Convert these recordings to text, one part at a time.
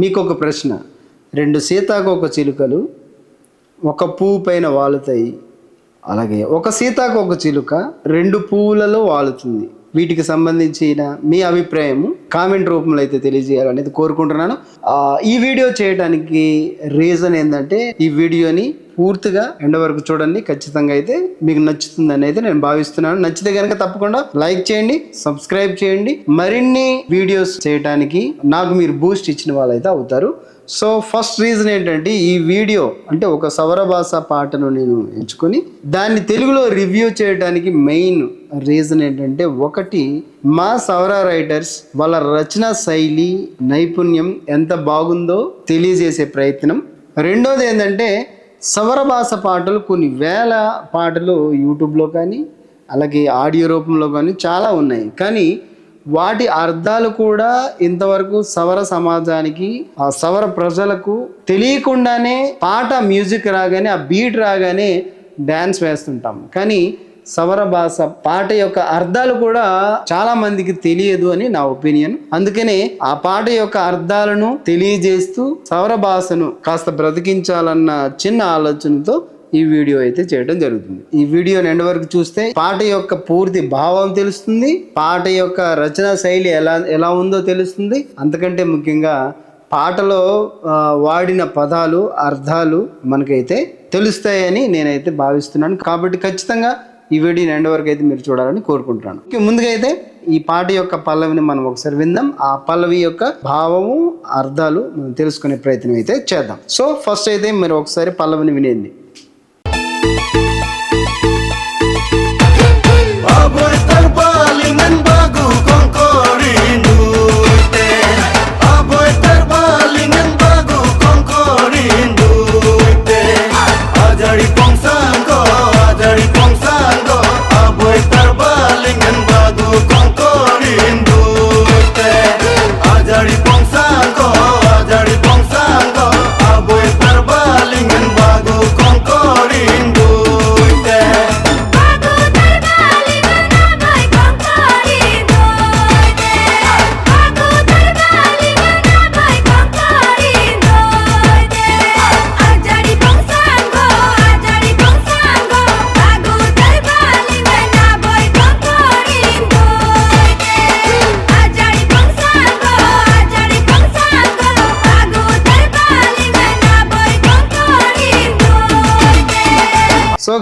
మీకు ఒక ప్రశ్న. రెండు సీతాకోక చిలుకలు ఒక పువ్వు పైన వాలుతాయి. అలాగే ఒక సీతాకోక చిలుక రెండు పువ్వులలో వాలుతుంది. వీటికి సంబంధించిన మీ అభిప్రాయము కామెంట్ రూపంలో అయితే తెలియజేయాలనేది కోరుకుంటున్నాను. ఈ వీడియో చేయడానికి రీజన్ ఏంటంటే ఈ వీడియోని పూర్తిగా ఎండ వరకు చూడండి. ఖచ్చితంగా అయితే మీకు నచ్చుతుంది అనేది నేను భావిస్తున్నాను. నచ్చితే కనుక తప్పకుండా లైక్ చేయండి సబ్స్క్రైబ్ చేయండి. మరిన్ని వీడియోస్ చేయడానికి నాకు మీరు బూస్ట్ ఇచ్చిన వాళ్ళైతే అవుతారు. సో ఫస్ట్ రీజన్ ఏంటంటే ఈ వీడియో అంటే ఒక సవర భాష పాటను నేను ఎంచుకొని దాన్ని తెలుగులో రివ్యూ చేయడానికి మెయిన్ రీజన్ ఏంటంటే ఒకటి మా సవర రైటర్స్ వాళ్ళ రచన శైలి నైపుణ్యం ఎంత బాగుందో తెలియజేసే ప్రయత్నం. రెండోది ఏంటంటే సవరభాష పాటలు కొన్ని వేల పాటలు యూట్యూబ్లో కానీ అలాగే ఆడియో రూపంలో కానీ చాలా ఉన్నాయి. కానీ వాటి అర్థాలు కూడా ఇంతవరకు సవర సమాజానికి ఆ సవర ప్రజలకు తెలియకుండానే పాట మ్యూజిక్ రాగానే ఆ బీట్ రాగానే డ్యాన్స్ వేస్తుంటాం. కానీ సవర భాష పాట యొక్క అర్థాలు కూడా చాలా మందికి తెలియదు అని నా ఒపీనియన్. అందుకనే ఆ పాట యొక్క అర్థాలను తెలియజేస్తూ సవర భాషను కాస్త బ్రతికించాలన్న చిన్న ఆలోచనతో ఈ వీడియో అయితే చేయడం జరుగుతుంది. ఈ వీడియోని ఎండ్ వరకు చూస్తే పాట యొక్క పూర్తి భావం తెలుస్తుంది పాట యొక్క రచనా శైలి ఎలా ఎలా ఉందో తెలుస్తుంది. అంతకంటే ముఖ్యంగా పాటలో వాడిన పదాలు అర్థాలు మనకైతే తెలుస్తాయని నేనైతే భావిస్తున్నాను. కాబట్టి ఖచ్చితంగా ఈ వీడియోని ఎండ్ వరకు అయితే మీరు చూడాలని కోరుకుంటున్నాను. ఓకే, ముందుగా అయితే ఈ పాట యొక్క పల్లవిని మనం ఒకసారి విందాం. ఆ పల్లవి యొక్క భావము అర్థాలు మనం తెలుసుకునే ప్రయత్నం అయితే చేద్దాం. సో ఫస్ట్ అయితే మీరు ఒకసారి పల్లవిని వినేది Aboy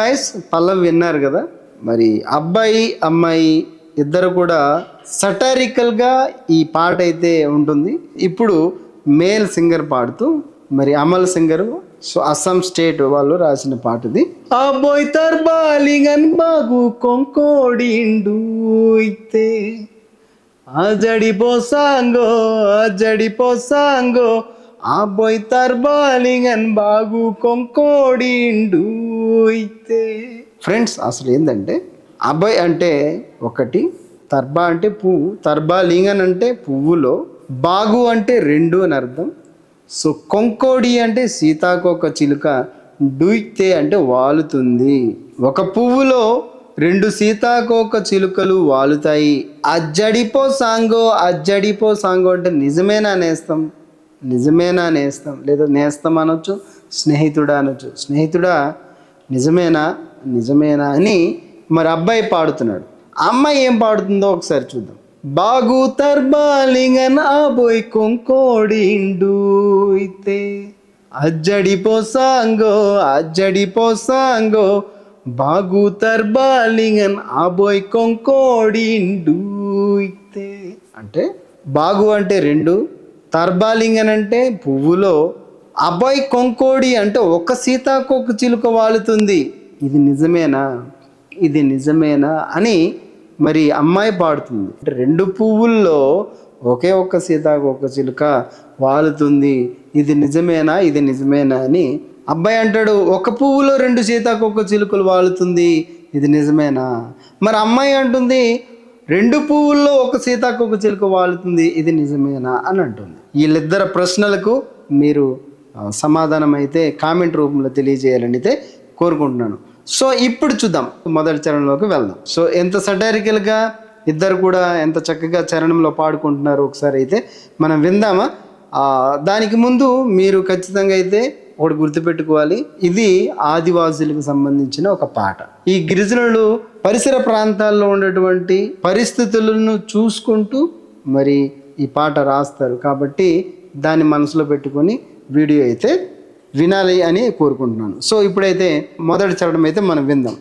గాయస్ పల్లవి విన్నారు కదా? మరి అబ్బాయి అమ్మాయి ఇద్దరు కూడా సటారికల్గా ఈ పాట అయితే ఉంటుంది. ఇప్పుడు మేల్ సింగర్ పాడుతూ మరి Amal singer so Assam state వాళ్ళు రాసిన పాట ఇది అబ్బాయి తర్బాలింగన్ బాగు కొంకోడిండు ఇతే అజడి పోసాంగో అజడి పోసాంగో ఆ బొయ్ తర్బాలింగన్ బాగు కొంకోడిండు పోయితే. ఫ్రెండ్స్ అసలు ఏంటంటే అభయ్ అంటే ఒకటి తర్బా అంటే పువ్వు. తర్బా లింగన్ అంటే పువ్వులో బాగు అంటే రెండు అని అర్థం. సో కొంకోడి అంటే సీతాకోక చిలుక డూయితే అంటే వాలుతుంది. ఒక పువ్వులో రెండు సీతాకోక చిలుకలు వాలుతాయి. అజ్జడిపో సాంగో అజ్జడిపో సాంగో అంటే నిజమేనా నేస్తాం? నిజమేనా నేస్తాం? లేదా నేస్తాం అనొచ్చు స్నేహితుడా అనొచ్చు. స్నేహితుడా నిజమేనా? నిజమేనా అని మరి అబ్బాయి పాడుతున్నాడు. అమ్మాయి ఏం పాడుతుందో ఒకసారి చూద్దాం. బాగు తర్బాలింగ నాబోయ్ కొంకోడిండు ఇతే అజ్జడి పోసాంగో అజ్జడి పోసాంగో బాగు తర్బాలింగన్ ఆబోయ్ కొంకోడిండు ఇతే. అంటే బాగు అంటే రెండు తర్బాలింగన్ అంటే పువ్వులో అబ్బాయి కొంకోడి అంటే ఒక సీతాకోక చిలుక వాలుతుంది. ఇది నిజమేనా? ఇది నిజమేనా? అని మరి అమ్మాయి పాడుతుంది. అంటే రెండు పువ్వుల్లో ఒకే ఒక్క సీతాకోక చిలుక వాలుతుంది. ఇది నిజమేనా? ఇది నిజమేనా? అని అబ్బాయి అంటాడు ఒక పువ్వులో రెండు సీతాకోక చిలుకలు వాలుతుంది. ఇది నిజమేనా? మరి అమ్మాయి అంటుంది రెండు పువ్వుల్లో ఒక సీతాకోక చిలుక వాలుతుంది. ఇది నిజమేనా? అని అంటుంది. వీళ్ళిద్దరు ప్రశ్నలకు మీరు సమాధానం అయితే కామెంట్ రూపంలో తెలియజేయాలని అయితే కోరుకుంటున్నాను. సో ఇప్పుడు చూద్దాం. మొదటి చరణంలోకి వెళ్దాం. సో ఎంత సటారికల్గా ఇద్దరు కూడా ఎంత చక్కగా చరణంలో పాడుకుంటున్నారు ఒకసారి అయితే మనం విందామా? దానికి ముందు మీరు ఖచ్చితంగా అయితే ఒకటి గుర్తుపెట్టుకోవాలి. ఇది ఆదివాసులకు సంబంధించిన ఒక పాట. ఈ గిరిజనులు పరిసర ప్రాంతాల్లో ఉన్నటువంటి పరిస్థితులను చూసుకుంటూ మరి ఈ పాట రాస్తారు. కాబట్టి దాన్ని మనసులో పెట్టుకొని వీడియో అయితే వినాలి అని కోరుకుంటున్నాను. సో ఇప్పుడైతే మొదటి చరణం అయితే మనం విందాం.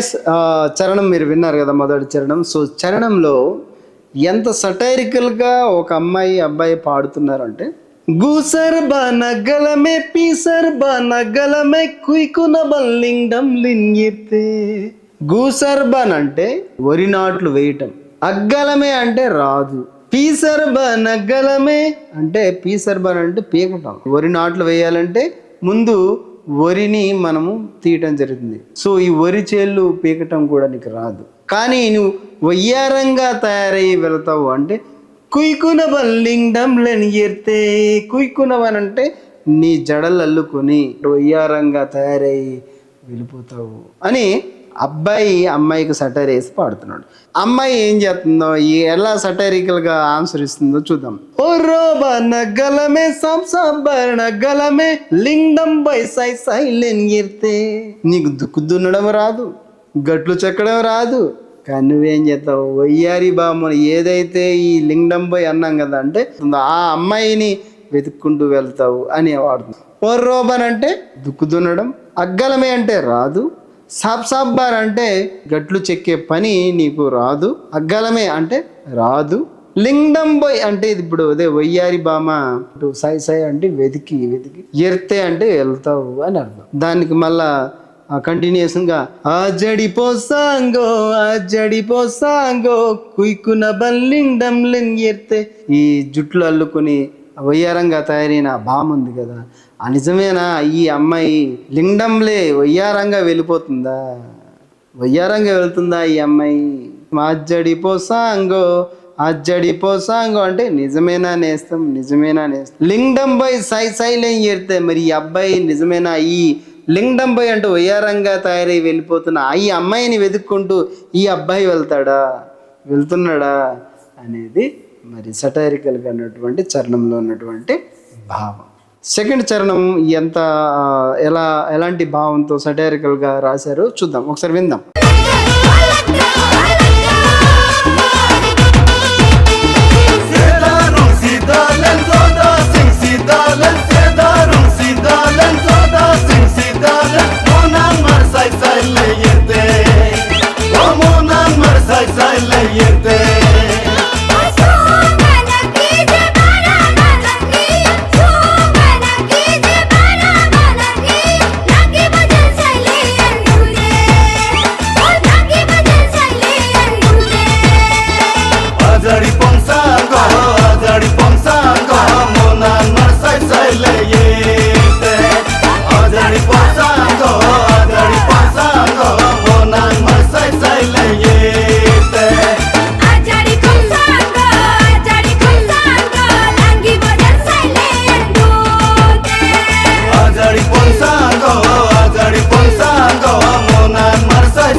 గాయస్ చరణం మీరు విన్నారు కదా మొదటి చరణం. సో చరణంలో ఎంత సటైరికల్గా ఒక అమ్మాయి అబ్బాయి పాడుతున్నారంటే గూసర్ బానగలమే పీసర్ బానగలమే కుయికున బల్లింగం లింగితే. గూసర్బన్ అంటే వరి నాట్లు వేయటం. అగ్గలమే అంటే రాదు. పీసర్బన్ అగ్గలమే అంటే పీసర్బన్ అంటే పీకటం వరి నాట్లు వేయాలంటే ముందు వరిని మనము తీయటం జరుగుతుంది. సో ఈ వరి చేళ్ళు పీకటం కూడా నీకు రాదు. కానీ నువ్వు వయ్యారంగా తయారయ్యి వెళతావు అంటే కుయ్కున బల్లింగం ఎర్తే కుయ్కునవన్ అంటే నీ జడలు అల్లుకొని వయ్యారంగా తయారయ్యి వెళ్ళిపోతావు అని అబ్బాయి అమ్మాయికి సటైర్ వేసి పాడుతున్నాడు. అమ్మాయి ఏం చేస్తుందో ఈ ఎలా సటైరికల్గా ఆన్సర్ ఇస్తుందో చూద్దాం. ఓ రోబ నగ్గలమే సంసంబరణ గలమే లింగం బై సై సైలెన్గిర్తే నీకు దుక్కు దున్నడం రాదు గట్లు చెక్కడం రాదు కానీ నువ్వేం చేస్తావు? వయ్యారి బామ్మ ఏదైతే ఈ లింగం బై అన్నాం కదా అంటే ఆ అమ్మాయిని వెతుక్కుంటూ వెళ్తావు అని వాడుతుంది ఓ రోబన్ అంటే దుక్కు దున్నడం అగ్గలమే అంటే రాదు సాబ్ సాబ్బార్ అంటే గట్లు చెక్కే పని నీకు రాదు అగ్గలమే అంటే రాదు. లింగం బొయ్ అంటే ఇది ఇప్పుడు అదే వయ్యారి బామ ఇటు సాయి సై అంటే వెతికి వెతికి. ఎర్తే అంటే వెళ్తావు అని అర్థం. దానికి మళ్ళా కంటిన్యూషన్గా ఆ జడి పోసాంగో ఆ జడి పోసాంగో కుయ్కున బల్లింగం లింగ్ ఎర్తే. ఈ జుట్లు అల్లుకుని వయ్యారంగా తయారైన ఆ బామ్ ఉంది కదా నిజమేనా? ఈ అమ్మాయి లింగంలే వయ్యారంగా వెళ్ళిపోతుందా? వయ్యారంగా వెళ్తుందా ఈ అమ్మాయి? మాజడి పోసాంగో అజ్జడి పోసాంగో అంటే నిజమేనా నేస్తాం నిజమేనా నేస్తాం. లింగడం బై సై సైలేం చేరితే మరి ఈ అబ్బాయి నిజమేనా? ఈ లింగడం బై అంటూ వయ్యారంగా తయారై వెళ్ళిపోతున్న ఈ అమ్మాయిని వెతుక్కుంటూ ఈ అబ్బాయి వెళ్తాడా? వెళ్తున్నాడా? అనేది మరి సటైరికల్గా ఉన్నటువంటి చరణంలో ఉన్నటువంటి భావం. సెకండ్ చరణం ఎంత ఎలా ఎలాంటి భావంతో సటైరికల్గా రాశారో చూద్దాం. ఒకసారి విందాం.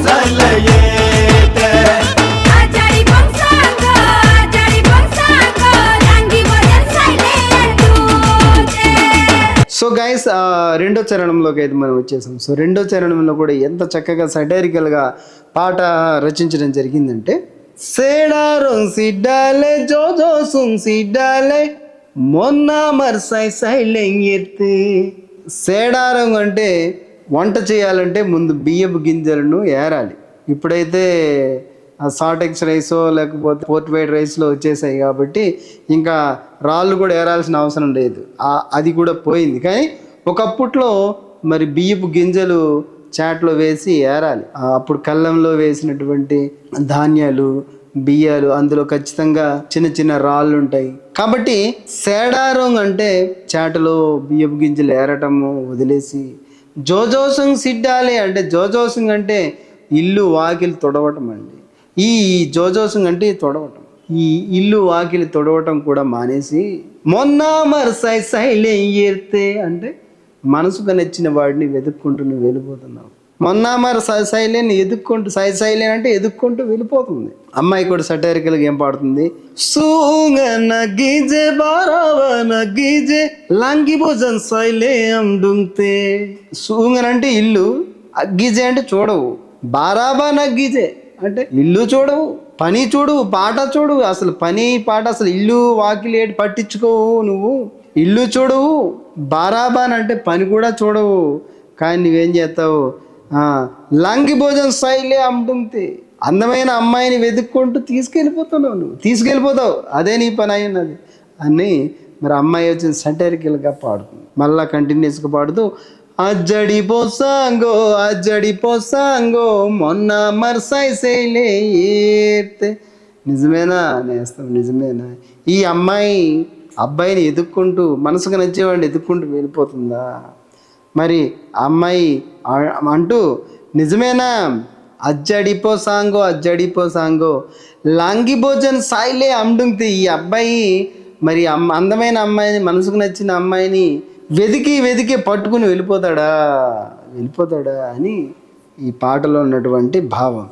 Sai le yete. So guys రెండో చరణంలోకి అయితే మనం వచ్చేసాం. సో రెండో చరణంలో కూడా ఎంత చక్కగా సటైరికల్గా పాట రచించడం జరిగిందంటే సేడారం సిడ్డాలే జోజో సుం సిడ్డాలే మొన్న మర్సై సైలెంగెత్తే సేడారం అంటే వంట చేయాలంటే ముందు బియ్యపు గింజలను ఏరాలి. ఇప్పుడైతే ఆ సాటెక్స్ రైసో లేకపోతే పోర్ట్ వైడ్ రైస్లో వచ్చేసాయి కాబట్టి ఇంకా రాళ్ళు కూడా ఏరాల్సిన అవసరం లేదు. అది కూడా పోయింది. కానీ ఒకప్పట్లో మరి బియ్యపు గింజలు చాట్లో వేసి ఏరాలి. అప్పుడు కళ్ళంలో వేసినటువంటి ధాన్యాలు బియ్యాలు అందులో ఖచ్చితంగా చిన్న చిన్న రాళ్ళు ఉంటాయి. కాబట్టి సేడారం అంటే చేటలో బియ్యపు గింజలు ఏరటము వదిలేసి జోజోసంగ్ సిడ్డాలి అంటే జోజోసంగ్ అంటే ఇల్లు వాకిలి తొడవటం అండి. ఈ జోజోసంగ్ అంటే తొడవటం. ఈ ఇల్లు వాకిలి తొడవటం కూడా మానేసి మొన్న మరసై సైలే ఏర్తే అంటే మనసుకు నచ్చిన వాడిని వెతుక్కుంటూ నువ్వు వెళ్ళిపోతున్నావు మొన్న మరి సై- ఎదుక్కుంటూ సై అంటే ఎదుక్కుంటూ వెళ్ళిపోతుంది. అమ్మాయి కూడా సటైరికల్గా ఏం పాడుతుంది? సూంగన గీజే బారావన గీజే లంగి భోజన్ శైలే అండుంతే సూంగన్ అంటే ఇల్లు అగ్గీజే అంటే చూడవు. బారాబా నగ్గిజే అంటే ఇల్లు చూడవు పని చూడు పాట చూడు అసలు పని పాట అసలు ఇల్లు వాకిలేటి పట్టించుకోవు నువ్వు. ఇల్లు చూడవు బారాబాన్ అంటే పని కూడా చూడవు. కానీ నువ్వేం చేస్తావు? లంగి భోజన శైలి అమ్ముతుంది అందమైన అమ్మాయిని వెతుక్కుంటూ తీసుకెళ్ళిపోతున్నావు నువ్వు. తీసుకెళ్ళిపోతావు. అదే నీ పని అయినది అని మరి అమ్మాయి వచ్చిన సెంటరికల్గా పాడుతుంది. మళ్ళా కంటిన్యూస్గా పాడుతూ అజ్జడి పోసాంగో అజ్జడి పోసాంగో మొన్న మర్సై శైలే ఏర్తే. నిజమేనా? నేస్తాం నిజమేనా? ఈ అమ్మాయి అబ్బాయిని ఎదుక్కుంటూ మనసుకు నచ్చేవాడిని ఎదుక్కుంటూ వెళ్ళిపోతుందా? మరి అమ్మాయి అంటూ నిజమేనా? అజ్జడిపో సాంగో అజ్జడిపో సాంగో. లాంగి భోజన్ సాయిలే అమ్డుంగ్తి ఈ అబ్బాయి. మరి అమ్మ అందమైన అమ్మాయిని మనసుకు నచ్చిన అమ్మాయిని వెతికి వెతికి పట్టుకుని వెళ్ళిపోతాడా? వెళ్ళిపోతాడా? అని ఈ పాటలో ఉన్నటువంటి భావం.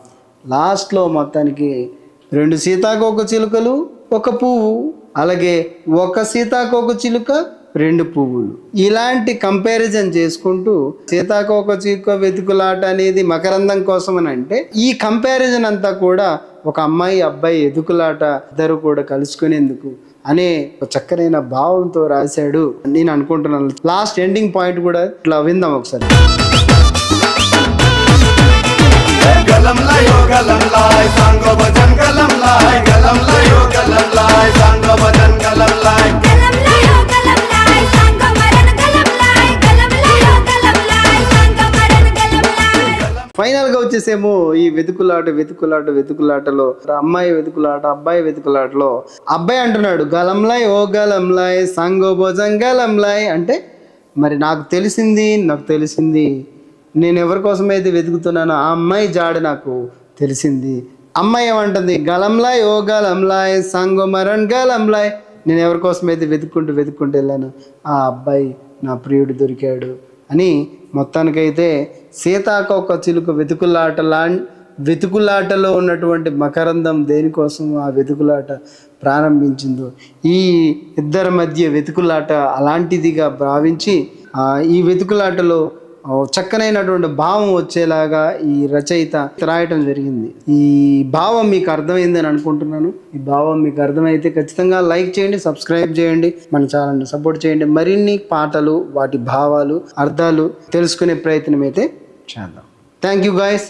లాస్ట్లో మొత్తానికి రెండు సీతాకోక చిలుకలు ఒక పువ్వు అలాగే ఒక సీతాకోక చిలుక రెండు పువ్వులు. ఇలాంటి కంపారిజన్ చేసుకుంటూ సీతాకోక చీక వెతుకులాట అనేది మకరందం కోసం అని అంటే ఈ కంపారిజన్ అంతా కూడా ఒక అమ్మాయి అబ్బాయి ఎదుకులాట ఇద్దరు కూడా కలుసుకునేందుకు అనే చక్కనైన భావంతో రాశాడు నేను అనుకుంటున్నాను. లాస్ట్ ఎండింగ్ పాయింట్ కూడా ఇట్లా విందాం ఒకసారి. వచ్చేసేమో ఈ వెతుకులాట వెతుకులాట వెతుకులాటలో అమ్మాయి వెతుకులాట అబ్బాయి వెతుకులాటలో. అబ్బాయి అంటున్నాడు గలంలాయ్ ఓ గలంలాయ్ సంగో భోజం గలంలాయ్. అంటే మరి నాకు తెలిసింది నాకు తెలిసింది. నేను ఎవరి కోసమైతే వెతుకుతున్నానో ఆ అమ్మాయి జాడ నాకు తెలిసింది. అమ్మాయి ఏమంటుంది గలంలాయ్ ఓ గలంలాయ్ సంగో మరణ్ గలంలాయ్. నేను ఎవరి కోసమైతే వెతుక్కుంటూ వెతుక్కుంటూ వెళ్ళాను ఆ అబ్బాయి నా ప్రియుడు దొరికాడు. అని మొత్తానికైతే సీతాకోక చిలుక వెతుకులాట లా వెతుకులాటలో ఉన్నటువంటి మకరందం దేనికోసం ఆ వెతుకులాట ప్రారంభించిందో ఈ ఇద్దరి మధ్య వెతుకులాట అలాంటిదిగా భావించి ఈ వెతుకులాటలో చక్కనైనటువంటి భావం వచ్చేలాగా ఈ రచయిత రాయటం జరిగింది. ఈ భావం మీకు అర్థమైందని అనుకుంటున్నాను. ఈ భావం మీకు అర్థమైతే ఖచ్చితంగా లైక్ చేయండి సబ్స్క్రైబ్ చేయండి మన ఛానల్ని సపోర్ట్ చేయండి. మరిన్ని పాటలు వాటి భావాలు అర్థాలు తెలుసుకునే ప్రయత్నం అయితే చేద్దాం. Thank you guys.